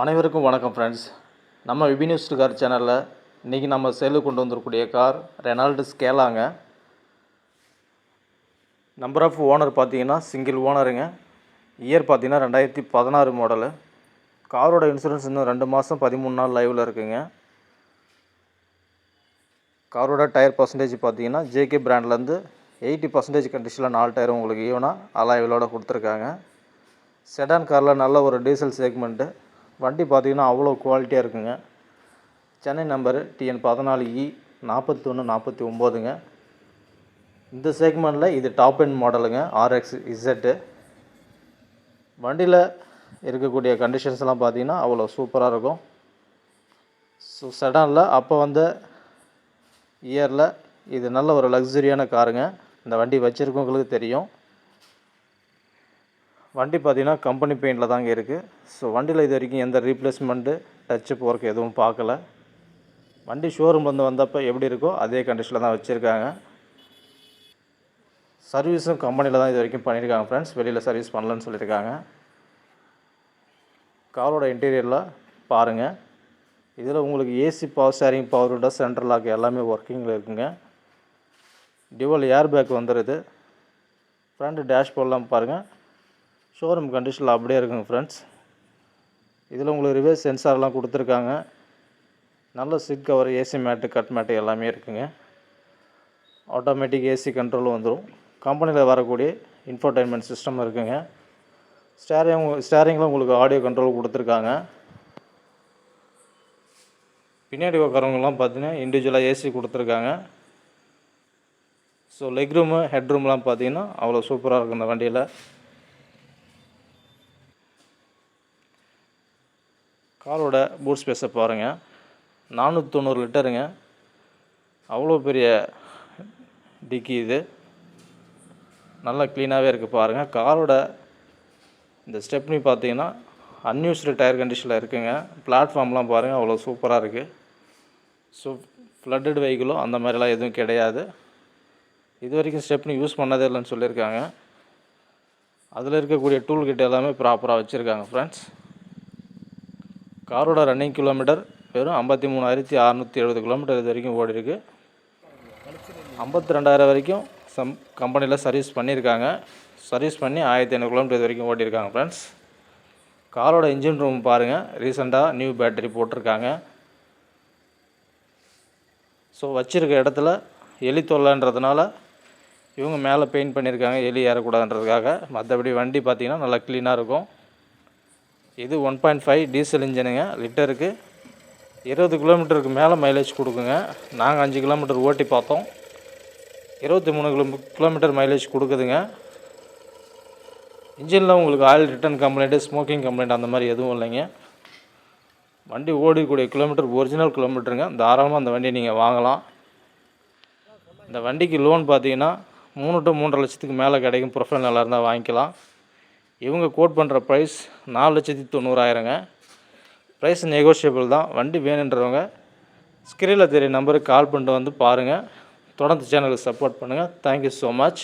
அனைவருக்கும் வணக்கம் ஃப்ரெண்ட்ஸ் நம்ம விபினியூஸ் கார் சேனலில் இன்றைக்கி நம்ம சேலு கொண்டு வந்திருக்கக்கூடிய கார் ரெனால்டு ஸ்கேலாங்க நம்பர் ஆஃப் ஓனர் பார்த்தீங்கன்னா சிங்கிள் ஓனருங்க இயர் பார்த்தீங்கன்னா ரெண்டாயிரத்தி பதினாறு மாடலு காரோட இன்சூரன்ஸ் இன்னும் ரெண்டு மாதம் பதிமூணு நாள் லைவில் இருக்குங்க. காரோட டயர் பர்சன்டேஜ் பார்த்தீங்கன்னா ஜேகே பிராண்ட்லேருந்து எயிட்டி பர்சன்டேஜ் கண்டிஷனில் நாலு டயரும் உங்களுக்கு e ஈவனாக அலாய்விலோட கொடுத்துருக்காங்க. செடான் காரில் நல்ல ஒரு டீசல் செக்மெண்ட்டு வண்டி பார்த்தீங்கன்னா அவ்வளோ குவாலிட்டியாக இருக்குங்க. சென்னை நம்பரு டிஎன் பதினாலு e இ நாற்பத்தொன்று நாற்பத்தி ஒம்போதுங்க இந்த செக்மெண்ட்டில் இது டாப் எண்ட் மாடலுங்க ஆர்எக்ஸ் இசட்டு வண்டியில் இருக்கக்கூடிய கண்டிஷன்ஸ்லாம் பார்த்தீங்கன்னா அவ்வளோ சூப்பராக இருக்கும். ஸோ சடனில் அப்போ வந்த இயரில் இது நல்ல ஒரு லக்ஸுரியான காருங்க இந்த வண்டி வச்சுருக்கவங்களுக்கு தெரியும். வண்டி பார்த்தீங்கன்னா கம்பெனி பெயிண்டில் தாங்க இருக்குது ஸோ வண்டியில் இது வரைக்கும் எந்த ரீப்ளேஸ்மெண்ட்டு டச்சப் ஒர்க் எதுவும் பார்க்கல. வண்டி ஷோரூம்லேருந்து வந்தப்போ எப்படி இருக்கோ அதே கண்டிஷனில் தான் வச்சுருக்காங்க. சர்வீஸும் கம்பெனியில் தான் இது வரைக்கும் பண்ணியிருக்காங்க ஃப்ரெண்ட்ஸ் வெளியில் சர்வீஸ் பண்ணலன்னு சொல்லியிருக்காங்க. காரோட இன்டீரியரில் பாருங்கள் இதில் உங்களுக்கு AC power sharing power window central lock எல்லாமே ஒர்க்கிங்கில் இருக்குங்க. டிவல் ஏர் பேக் வந்துடுது ஃப்ரண்ட் டேஷ்போர்ட்லாம் பாருங்கள் ஷோரூம் கண்டிஷனில் அப்படியே இருக்குங்க ஃப்ரெண்ட்ஸ் இதில் உங்களுக்கு ரிவர்ஸ் சென்சார்லாம் கொடுத்துருக்காங்க. நல்ல seat cover AC mat cut mat எல்லாமே இருக்குங்க. ஆட்டோமேட்டிக் ஏசி கண்ட்ரோலும் வந்துடும் கம்பெனியில் வரக்கூடிய இன்ஃபோர்டைன்மெண்ட் சிஸ்டம் இருக்குங்க. ஸ்டேரிங் ஸ்டேரிங்கில் உங்களுக்கு ஆடியோ கண்ட்ரோல் கொடுத்துருக்காங்க. பின்னாடி உட்காரவங்கலாம் பார்த்தீங்கன்னா இண்டிவிஜுவலாக ஏசி கொடுத்துருக்காங்க. ஸோ லெக் ரூமு ஹெட் ரூம்லாம் பார்த்தீங்கன்னா அவ்வளோ சூப்பராக இருக்கும் இந்த வண்டியில். காரோட பூட் ஸ்பேஸை பாருங்கள் நானூற்றி தொண்ணூறு லிட்டருங்க. அவ்வளோ பெரிய டிக்கி இது. நல்லா க்ளீனாகவே இருக்குது பாருங்கள் காரோட இந்த ஸ்டெப்னி பார்த்தீங்கன்னா அன்யூஸ்டு டயர் கண்டிஷனில் இருக்குங்க. பிளாட்ஃபார்ம்லாம் பாருங்கள் அவ்வளோ சூப்பராக இருக்குது ஸோ ஃப்ளட்டட் வெஹிக்கிளோ அந்த மாதிரிலாம் எதுவும் கிடையாது. இது வரைக்கும் ஸ்டெப்னி யூஸ் பண்ணதே இல்லைன்னு சொல்லியிருக்காங்க. அதில் இருக்கக்கூடிய டூல் கிட்ட எல்லாமே ப்ராப்பராக வச்சுருக்காங்க ஃப்ரெண்ட்ஸ் காரோட ரன்னிங் கிலோமீட்டர் வெறும் ஐம்பத்தி மூணாயிரத்தி அறநூற்றி எழுபது கிலோமீட்டர் இது வரைக்கும் ஓடி இருக்கு. ஐம்பத்தி ரெண்டாயிரம் வரைக்கும் சம் கம்பெனியில் சர்வீஸ் பண்ணியிருக்காங்க. சர்வீஸ் பண்ணி ஆயிரத்தி ஐநூறு கிலோமீட்டர் இது வரைக்கும் ஓட்டியிருக்காங்க ஃப்ரெண்ட்ஸ் காரோட இன்ஜின் ரூம் பாருங்கள் ரீசெண்டாக நியூ பேட்டரி போட்டிருக்காங்க. ஸோ வச்சுருக்க இடத்துல எலி தொல்லைன்றதுனால இவங்க மேலே பெயிண்ட் பண்ணியிருக்காங்க. எலி ஏறக்கூடாதுன்றதுக்காக. மற்றபடி வண்டி பார்த்திங்கன்னா நல்லா க்ளீனாக இருக்கும். இது ஒன் பாயிண்ட் ஃபைவ் டீசல் இன்ஜினுங்க லிட்டருக்கு இருபது கிலோமீட்டருக்கு மேலே மைலேஜ் கொடுக்குங்க. நாங்கள் அஞ்சு கிலோமீட்டர் ஓட்டி பார்த்தோம். இருபத்தி மூணு கிலோ கிலோமீட்டர் மைலேஜ் கொடுக்குதுங்க. இன்ஜினில் உங்களுக்கு oil return complaint smoking complaint அந்த மாதிரி எதுவும் இல்லைங்க. வண்டி ஓடிக்கூடிய கிலோமீட்டர் ஒரிஜினல் கிலோமீட்டருங்க தாராளமாக அந்த வண்டியை நீங்கள் வாங்கலாம். இந்த வண்டிக்கு லோன் பார்த்தீங்கன்னா மூணு டு மூன்றரை லட்சத்துக்கு மேலே கிடைக்கும். ப்ரொஃபைல் நல்லா இருந்தால் வாங்கிக்கலாம். இவங்க கோட் பண்ணுற ப்ரைஸ் நாலு லட்சத்தி தொண்ணூறாயிரங்க. ப்ரைஸ் நெகோஷியபிள் தான். வண்டி வேணுன்றவங்க ஸ்க்ரீனில் தெரிய நம்பருக்கு கால் பண்ணிட்டு வந்து பாருங்கள் தொடர்ந்து சேனலுக்கு சப்போர்ட் பண்ணுங்கள் தேங்க்யூ ஸோ மச்